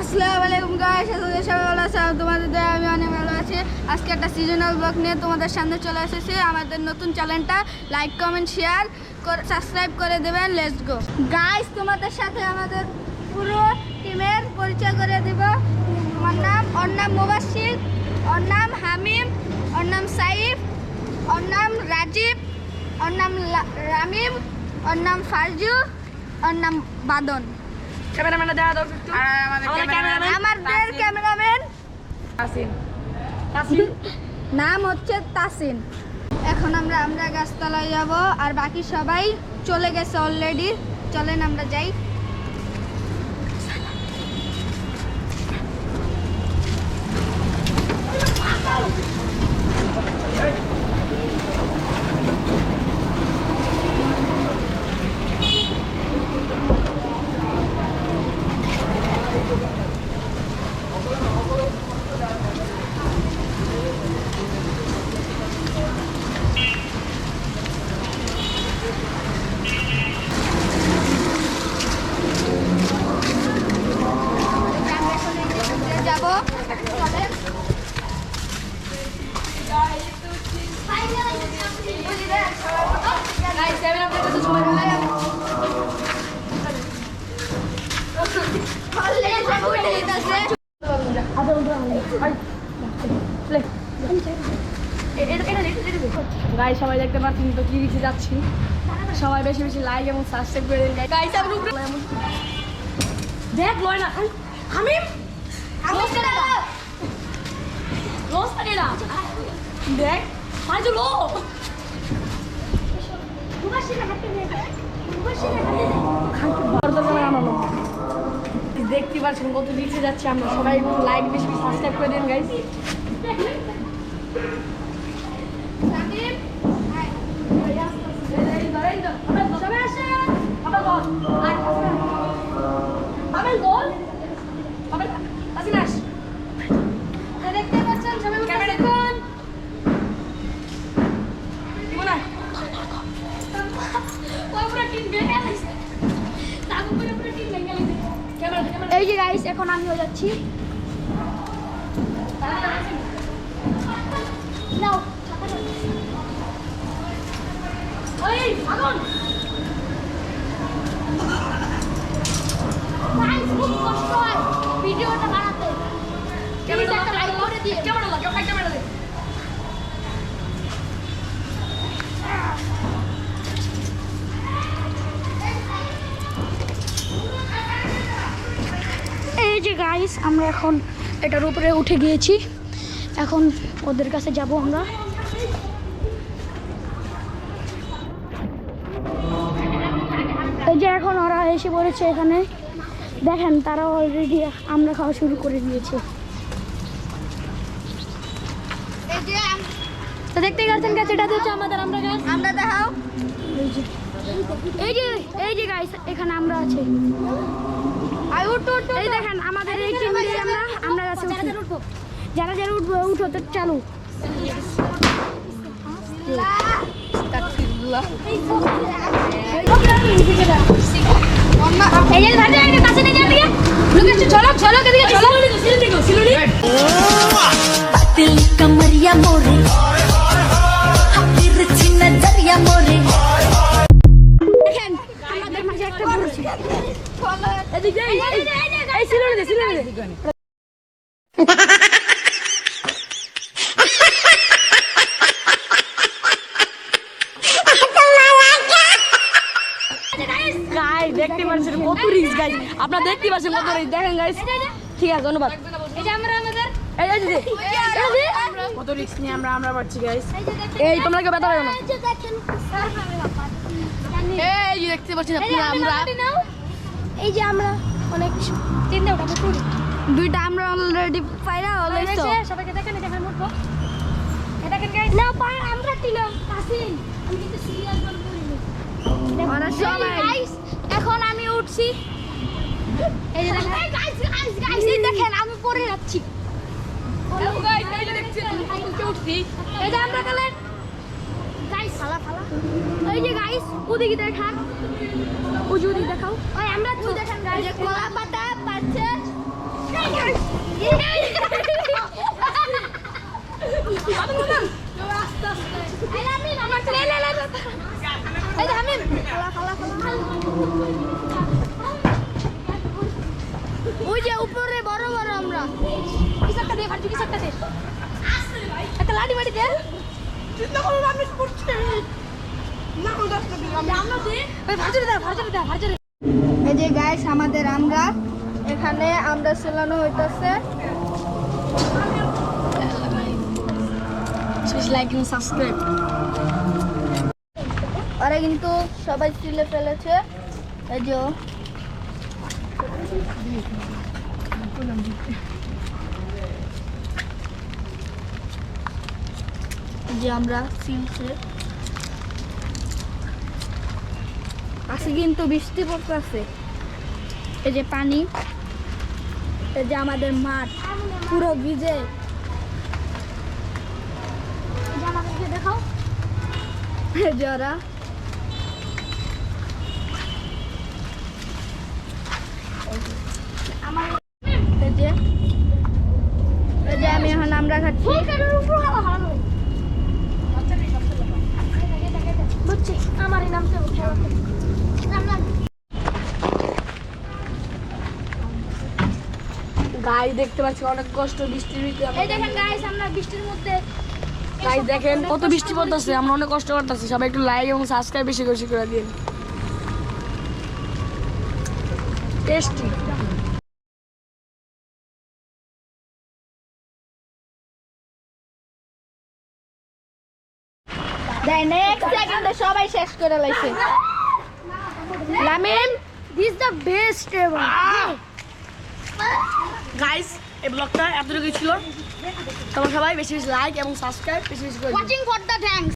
আসসালামু আলাইকুম গাইস তোমাদের সবাই ভালো আছে? তোমাদের দয়া, আমি অনেক ভালো আছি। আজকে একটা সিজনাল ব্লগ নিয়ে তোমাদের সামনে চলে এসেছি। আমাদের নতুন চ্যানেলটা লাইক কমেন্ট শেয়ার সাবস্ক্রাইব করে দেবেন। লেটস গো গাইস তোমাদের সাথে আমাদের পুরো টিমের পরিচয় করে দিব। আমার নাম, ওর নাম মুবাশির, ওর নাম হামিম, ওর নাম সাইফ, ওর নাম রাজীব, ওর নাম রামিম, ওর নাম ফারজু, ওর নাম বাদন। ক্যামেরাম্যানটা দেখা দাও একটু আমাদের ক্যামেরাম্যান আমাদের ক্যামেরাম্যান তাসিন তাসিন নাম হচ্ছে তাসিন এখন আমরা আমরা গাছতলায় যাব আর বাকি সবাই চলে গেছে অলরেডি চলেন আমরা যাই। আমরা এখন এই যে ঘুরতে যাব চলেন গাইস ক্যামেরা আপনাদের কাছে সময় হবে অলরেডি সব উঠে যেতেছে গাইস সবাই দেখতে পাচ্ছেন, তো কি দিতে যাচ্ছি? সবাই বেশি বেশি লাইক এবং সাবস্ক্রাইব করে দিন। গাইস আমি দেখ লয় না আমি দেখ। আজ লো দেখতে পাচ্ছেন কত নিচে যাচ্ছে আমরা সবাই লাইক বেশি সাবস্ক্রাইব করে দিন গাইস দেখতে পাচ্ছেন সবাই ক্যামেরা উঠতেছে। কোন মোনা ওপরে টিম বেঁকে আছে তার উপরে উপরে টিম বেঁকে আছে ক্যামেরা ক্যামেরা এই যে গাইস এখন আমিও যাচ্ছি নাও ওই আগুন এই যে গাইস আমরা এখন এটার উপরে উঠে গিয়েছি। এখন ওদের কাছে যাব আমরা। এই যে এখন ওরা এসে পড়েছে এখানে। দেখেন তারা অলরেডি আমরা খাওয়া শুরু করে দিয়েছে। দেখতে গেছেন গাছ এটা হচ্ছে আমাদের আমরা গাছ আমরা দেখাও। এই যে এই যে গাইস এখানে আমরা আছি। আই উঠো উঠো এই দেখেন আমাদের এই টিম দিয়ে আমরা আমরা গাছে উঠবো। যারা যারা উঠবো উঠো তো চালু। এই যে ভাই কাছে নিয়ে যাবি লোকেশ চলো চলো এদিকে চলো দে সিলনে দে দেখতে পাচ্ছেন কত রিস্ক গাইস আপনারা দেখতে পাচ্ছেন কত রিস্ক দেখেন গাইস ঠিক আছে ধন্যবাদ কত রিস্ক নিয়ে আমরা আমরা পাচ্ছি গাইস এই তোমরা কেউ ব্যথা না এই দেখতে পাচ্ছেন আপনারা আমরা এই যে আমরা অনেক তিনটা ওটা করি দুইটা আমরা অলরেডি পাইরা অলরেডি সবাইকে দেখেন এটা আমি উঠবো গাইস না পার আমরা টিলাম আসিন আমি কিন্তু সিরিয়াস বল করিনি। ওরা সবাই। গাইস এখন আমি উঠছি। এই যে দেখেন। গাইস গাইস গাইস এই দেখেন আমি পড়ে যাচ্ছি। গাইস এই যে দেখছেন আমি উঠছি। এই যে আমরা গেলেন। গাইস ফালা ফালা। এই যে গাইস ওদিকে দেখান। ওই ওদিকে দেখাও। ওই আমরা তুই দেখান গাইস কলা পাতা পাচ্ছে। ওই যে উপরে বড় বড় আমরা। কিছু একটা দে ভার্জু কিছু একটা দে? একটা লাঠি মাটি দে। এই যে গাইস আমাদের আমরা এখানে আমরা সেলানো হইতাছে। লাইক এবং সাবস্ক্রাইব ওরা কিন্তু সবাই তুলে ফেলেছে। এই যে যে আমরা সিলছে আজকে কিন্তু বৃষ্টি পড়তেছে। এই যে পানি, এই যে আমাদের মাঠ, পুরো ভিজে। দেখাও আমি এখন আমরা খাচ্ছি বুঝছি আমার এই নামটা গাই দেখতে পাচ্ছি অনেক কষ্ট বৃষ্টির ভিতরে এই দেখেন গাইস আমরা বৃষ্টির মধ্যে গাই দেখেন কত বৃষ্টি পড়তেছে আমরা অনেক কষ্ট করতেছি। সবাই একটু লাইক এবং সাবস্ক্রাইব বেশি বেশি করে দিন টেস্টি দেয় এক সেকেন্ডে সবাই শেষ করে লাইছে। Lamine this the best ever guys এই ব্লগটা ছিল। তোমরা সবাই বেশি বেশি লাইক এবং সাবস্ক্রাইব বেশি বেশি করে। Watching for the thanks